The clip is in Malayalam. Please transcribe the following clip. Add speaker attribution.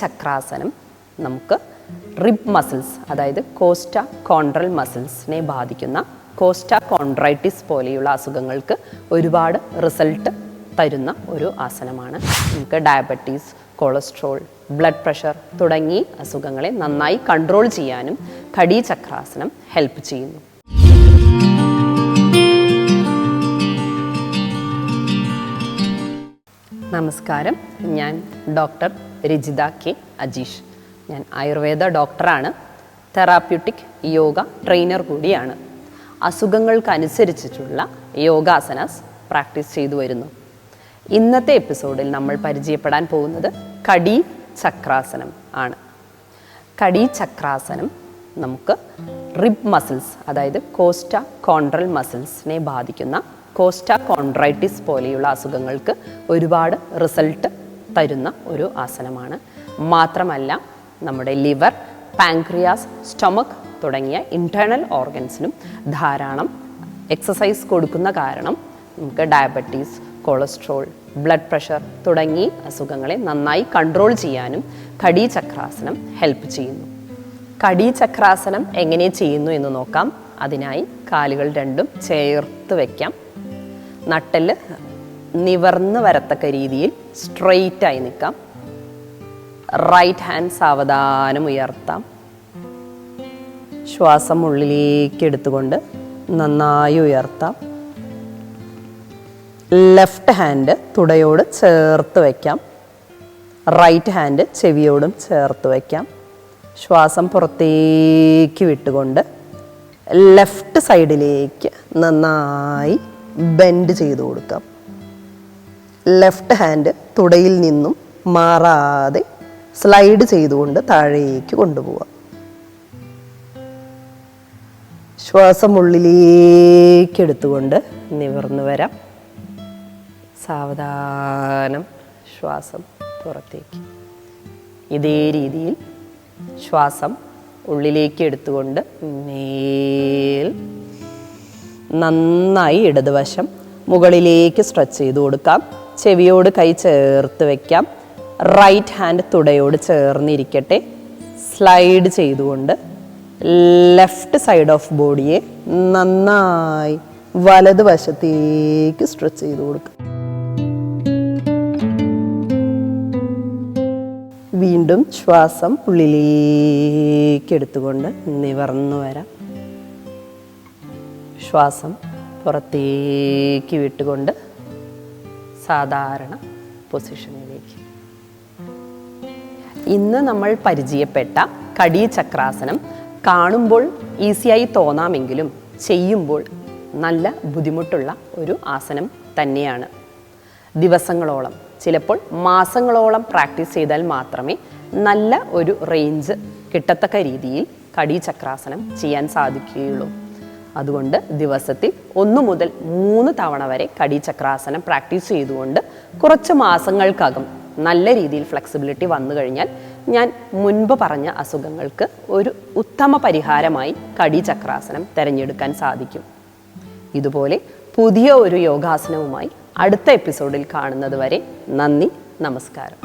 Speaker 1: ചക്രാസനം നമുക്ക് റിബ് മസിൽസ് അതായത് കോസ്റ്റ കോൺട്രൽ മസിൽസിനെ ബാധിക്കുന്ന കോസ്റ്റ കോൺട്രൈറ്റിസ് പോലെയുള്ള അസുഖങ്ങൾക്ക് ഒരുപാട് റിസൾട്ട് തരുന്ന ഒരു ആസനമാണ്. നമുക്ക് ഡയബറ്റീസ് കൊളസ്ട്രോൾ ബ്ലഡ് പ്രഷർ തുടങ്ങി അസുഖങ്ങളെ നന്നായി കൺട്രോൾ ചെയ്യാനും ചക്രാസനം ഹെൽപ്പ് ചെയ്യുന്നു. നമസ്കാരം. ഞാൻ ഡോക്ടർ രജിത കെ അജീഷ്. ഞാൻ ആയുർവേദ ഡോക്ടറാണ്. തെറാപ്യൂട്ടിക് യോഗ ട്രെയിനർ കൂടിയാണ്. അസുഖങ്ങൾക്കനുസരിച്ചിട്ടുള്ള യോഗാസനാസ് പ്രാക്ടീസ് ചെയ്തു വരുന്നു. ഇന്നത്തെ എപ്പിസോഡിൽ നമ്മൾ പരിചയപ്പെടാൻ പോകുന്നത് കടി ചക്രാസനം ആണ്. കടി ചക്രാസനം നമുക്ക് റിബ് മസിൽസ് അതായത് കോസ്റ്റ കോൺട്രൽ മസിൽസിനെ ബാധിക്കുന്ന കോസ്റ്റ കോൺട്രൈറ്റിസ് പോലെയുള്ള അസുഖങ്ങൾക്ക് ഒരുപാട് റിസൾട്ട് തരുന്ന ഒരു ആസനമാണ്. മാത്രമല്ല നമ്മുടെ ലിവർ പാൻക്രിയാസ് സ്റ്റൊമക് തുടങ്ങിയ ഇന്റേർണൽ ഓർഗൻസിനും ധാരാളം എക്സസൈസ് കൊടുക്കുന്ന കാരണം നമുക്ക് ഡയബറ്റീസ് കൊളസ്ട്രോൾ ബ്ലഡ് പ്രഷർ തുടങ്ങി അസുഖങ്ങളെ നന്നായി കൺട്രോൾ ചെയ്യാനും കടി ചക്രാസനം ഹെൽപ്പ് ചെയ്യുന്നു. കടി ചക്രാസനം എങ്ങനെ ചെയ്യുന്നു എന്ന് നോക്കാം. അതിനായി കാലുകൾ രണ്ടും ചേർത്ത് വയ്ക്കാം നട്ടൽ നിവർന്ന് വരത്തക്ക രീതിയിൽ സ്ട്രെയിറ്റായി നിൽക്കാം റൈറ്റ് ഹാൻഡ് സാവധാനം ഉയർത്താം. ശ്വാസം ഉള്ളിലേക്ക് എടുത്തുകൊണ്ട് നന്നായി ഉയർത്താം. ലെഫ്റ്റ് ഹാൻഡ് തുടയോട് ചേർത്ത് വയ്ക്കാം. റൈറ്റ് ഹാൻഡ് ചെവിയോടും ചേർത്ത് വയ്ക്കാം. ശ്വാസം പുറത്തേക്ക് വിട്ടുകൊണ്ട് ലെഫ്റ്റ് സൈഡിലേക്ക് നന്നായി ബെൻഡ് ചെയ്ത് കൊടുക്കാം. ലെഫ്റ്റ് ഹാൻഡ് തുടയിൽ നിന്നും മാറാതെ സ്ലൈഡ് ചെയ്തുകൊണ്ട് താഴേക്ക് കൊണ്ടുപോവാം. ശ്വാസം ഉള്ളിലേക്ക് എടുത്തുകൊണ്ട് നിവർന്നു വരാം. സാവധാനം ശ്വാസം പുറത്തേക്ക്. ഇതേ രീതിയിൽ ശ്വാസം ഉള്ളിലേക്ക് എടുത്തുകൊണ്ട് മേൽ നന്നായി ഇടതുവശം മുകളിലേക്ക് സ്ട്രെച്ച് ചെയ്ത് കൊടുക്കാം. ചെവിയോട് കൈ ചേർത്ത് വെക്കാം. റൈറ്റ് ഹാൻഡ് തുടയോട് ചേർന്നിരിക്കട്ടെ. സ്ലൈഡ് ചെയ്തുകൊണ്ട് ലെഫ്റ്റ് സൈഡ് ഓഫ് ബോഡിയെ നന്നായി വലതുവശത്തേക്ക് സ്ട്രെച്ച് ചെയ്ത് കൊടുക്കുക വീണ്ടും ശ്വാസം ഉള്ളിലേക്ക് എടുത്തുകൊണ്ട് നിവർന്നു വരാം. ശ്വാസം പുറത്തേക്ക് വിട്ടുകൊണ്ട് സാധാരണ പൊസിഷനിലേക്ക് ഇന്ന് നമ്മൾ പരിചയപ്പെട്ട കടി ചക്രാസനം കാണുമ്പോൾ ഈസിയായി തോന്നാമെങ്കിലും ചെയ്യുമ്പോൾ നല്ല ബുദ്ധിമുട്ടുള്ള ഒരു ആസനം തന്നെയാണ്. ദിവസങ്ങളോളം ചിലപ്പോൾ മാസങ്ങളോളം പ്രാക്ടീസ് ചെയ്താൽ മാത്രമേ നല്ല ഒരു റേഞ്ച് കിട്ടത്തക്ക രീതിയിൽ കടി ചക്രാസനം ചെയ്യാൻ സാധിക്കുകയുള്ളൂ. അതുകൊണ്ട് ദിവസത്തിൽ ഒന്ന് മുതൽ മൂന്ന് തവണ വരെ കടി ചക്രാസനം പ്രാക്ടീസ് ചെയ്തുകൊണ്ട് കുറച്ച് മാസങ്ങൾക്കകം നല്ല രീതിയിൽ ഫ്ലെക്സിബിലിറ്റി വന്നു കഴിഞ്ഞാൽ ഞാൻ മുൻപ് പറഞ്ഞ അസുഖങ്ങൾക്ക് ഒരു ഉത്തമ പരിഹാരമായി കടി ചക്രാസനം തിരഞ്ഞെടുക്കാൻ സാധിക്കും. ഇതുപോലെ പുതിയ ഒരു യോഗാസനവുമായി അടുത്ത എപ്പിസോഡിൽ കാണുന്നത് വരെ നന്ദി നമസ്കാരം.